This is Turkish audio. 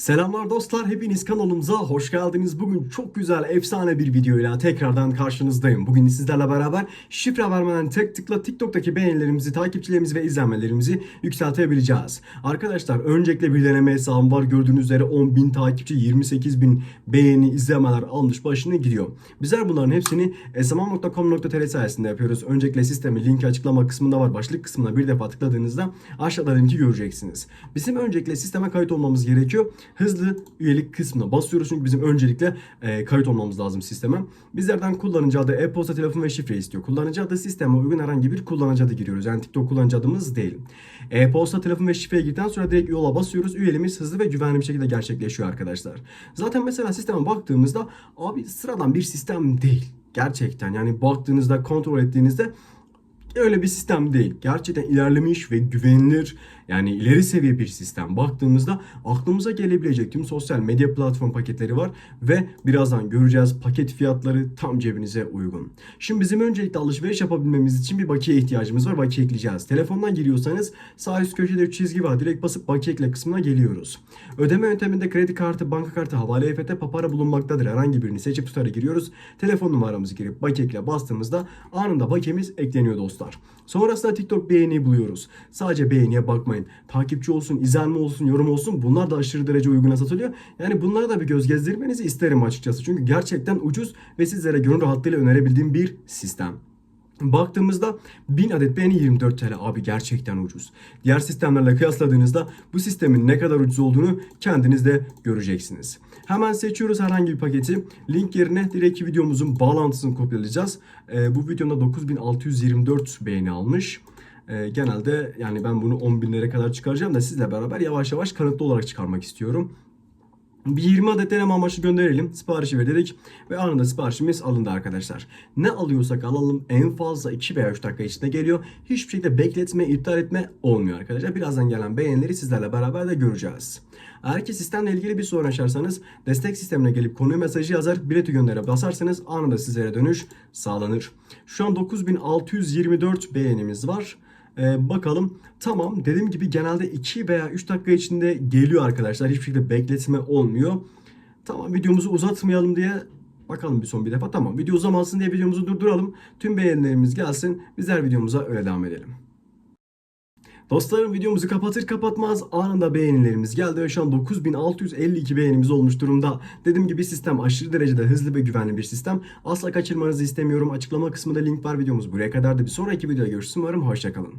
Selamlar dostlar, hepiniz kanalımıza hoş geldiniz. Bugün çok güzel, efsane bir videoyla tekrardan karşınızdayım. Bugün sizlerle beraber şifre vermeden tek tıkla TikTok'taki beğenilerimizi, takipçilerimizi ve izlenmelerimizi yükseltebileceğiz. Arkadaşlar öncelikle bir deneme hesabım var. Gördüğünüz üzere 10.000 takipçi, 28.000 beğeni, izlemeler almış başını gidiyor. Bizler bunların hepsini smam.com.tr sayesinde yapıyoruz. Öncelikle sistemi linki açıklama kısmında var. Başlık kısmına bir defa tıkladığınızda aşağıda linki göreceksiniz. Bizim öncelikle sisteme kayıt olmamız gerekiyor hızlı üyelik kısmına basıyoruz çünkü bizim öncelikle e, kayıt olmamız lazım sisteme. Bizlerden kullanıcı adı, e-posta, telefon ve şifre istiyor. Kullanıcı adı sisteme uygun herhangi bir kullanıcı adı giriyoruz. Yani TikTok kullanıcı adımız değil. E-posta, telefon ve şifreye girdikten sonra direkt yola basıyoruz. Üyeliğimiz hızlı ve güvenli bir şekilde gerçekleşiyor arkadaşlar. Zaten mesela sisteme baktığımızda abi sıradan bir sistem değil. Gerçekten yani baktığınızda kontrol ettiğinizde öyle bir sistem değil. Gerçekten ilerlemiş ve güvenilir yani ileri seviye bir sistem. Baktığımızda aklımıza gelebilecek tüm sosyal medya platform paketleri var ve birazdan göreceğiz paket fiyatları tam cebinize uygun. Şimdi bizim öncelikle alışveriş yapabilmemiz için bir bakiye ihtiyacımız var. Bakiye ekleyeceğiz. Telefondan giriyorsanız sağ üst köşede çizgi var. Direkt basıp bakiye ekle kısmına geliyoruz. Ödeme yönteminde kredi kartı, banka kartı, havale EFT, papara bulunmaktadır. Herhangi birini seçip tutarı giriyoruz. Telefon numaramızı girip bakiye ekle bastığımızda anında bakiyemiz ekleniyor dostlar. Sonrasında TikTok beğeni buluyoruz. Sadece beğeniye bakmayın. Takipçi olsun, izlenme olsun, yorum olsun bunlar da aşırı derece uyguna satılıyor. Yani bunlara da bir göz gezdirmenizi isterim açıkçası. Çünkü gerçekten ucuz ve sizlere gönül rahatlığıyla önerebildiğim bir sistem. Baktığımızda 1000 adet beğeni 24 TL abi gerçekten ucuz. Diğer sistemlerle kıyasladığınızda bu sistemin ne kadar ucuz olduğunu kendiniz de göreceksiniz. Hemen seçiyoruz herhangi bir paketi. Link yerine direkt videomuzun bağlantısını kopyalayacağız. Ee, bu videomda 9624 beğeni almış. Ee, genelde yani ben bunu 10 binlere kadar çıkaracağım da sizle beraber yavaş yavaş kanıtlı olarak çıkarmak istiyorum. Bir 20 adet deneme amaçlı gönderelim. Siparişi verdik ve anında siparişimiz alındı arkadaşlar. Ne alıyorsak alalım en fazla 2 veya 3 dakika içinde geliyor. Hiçbir şekilde bekletme, iptal etme olmuyor arkadaşlar. Birazdan gelen beğenileri sizlerle beraber de göreceğiz. Eğer ki sistemle ilgili bir sorun yaşarsanız destek sistemine gelip konuyu mesajı yazar bileti göndere basarsanız anında sizlere dönüş sağlanır. Şu an 9624 beğenimiz var. Ee, bakalım. Tamam dediğim gibi genelde 2 veya 3 dakika içinde geliyor arkadaşlar. Hiçbir şekilde bekletme olmuyor. Tamam videomuzu uzatmayalım diye bakalım bir son bir defa. Tamam video uzamasın diye videomuzu durduralım. Tüm beğenilerimiz gelsin. Bizler videomuza öyle devam edelim. Dostlarım videomuzu kapatır kapatmaz anında beğenilerimiz geldi ve şu an 9652 beğenimiz olmuş durumda. Dediğim gibi sistem aşırı derecede hızlı ve güvenli bir sistem. Asla kaçırmanızı istemiyorum. Açıklama kısmında link var videomuz buraya kadar da bir sonraki videoda görüşürüz. Umarım hoşçakalın.